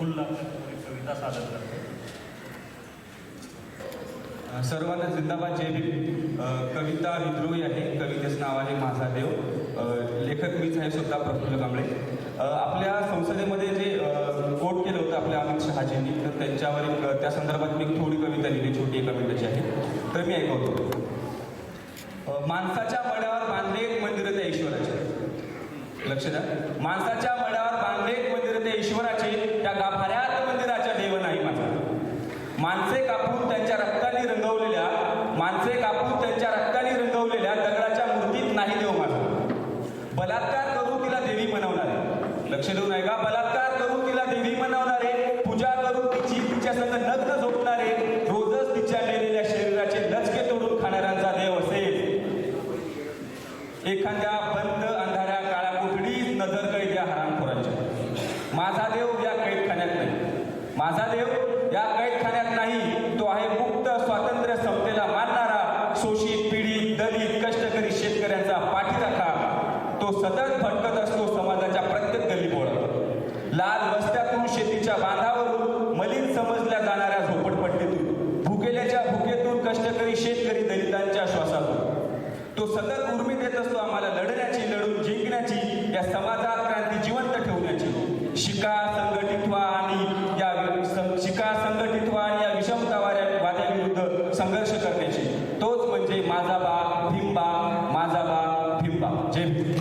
कविता सादर करतो. सर्वांना जिंदाबाद जय भीम. कविता विद्रोही आहे. कवितेचं नाव आहे माझा देव. लेखक मीच आहे सुद्धा प्रफुल्ल कांबळे. आपल्या संसदेमध्ये जे कोट केलं होतं आपल्या अमित शहाजींनी तर त्यांच्यावर एक त्या संदर्भात मी थोडी कविता लिहिली छोटी एका मिनिटाची आहे. तर मी ऐकवतो. माणसाच्या मड्यावर बांधले एक मंदिर त्या ईश्वराचे. लक्ष द्या. माणसाच्या मड्यावर बांधले एक मंदिर त्या ईश्वराचे त्या गाभाऱ्यात मंदिराच्या देव नाही माझा माणसे कापून त्यांच्या रक्ताने रंगवलेल्या माणसे कापून त्यांच्या रक्ताने रंगवलेल्या दगडाच्या मूर्तीत नाही देव माझा. बलात्कार करून तिला देवी बनवणारे. लक्ष देऊ नये का बलात्कार करून तिला देवी बनवणारे पूजा करून तिची तिच्या संग नग्न झोपणारे रोजच तिच्या नेलेल्या शरीराचे लचके तोडून खाणाऱ्यांचा देव असेल. एखाद्या बंद अंधाऱ्या काळ्या कोठडीत नजर कैद या हरामखोरांच्या. माझा देव या कैदखान्यात नाही. माझा देव या कैदखान्यात नाही तो आहे मुक्त स्वातंत्र्य समतेला मानणारा शोषित पीडित दलित कष्टकरी शेतकऱ्यांचा पाठीराखा तो सतत भटकत असतो समाजाच्या प्रत्येक गल्लीबोळात. लाल वस्त्यातून शेतीच्या बांधावरून मलिन समजल्या जाणाऱ्या झोपडपट्टीतून भुकेल्याच्या भुकेतून कष्टकरी शेतकरी दलितांच्या श्वासातून. तो सतत उर्मी देत असतो आम्हाला लढण्याची लढून जिंकण्याची या समाजात क्रांती जिवंत माझा बाप भीम बाप माझा बाप भीम बाप जय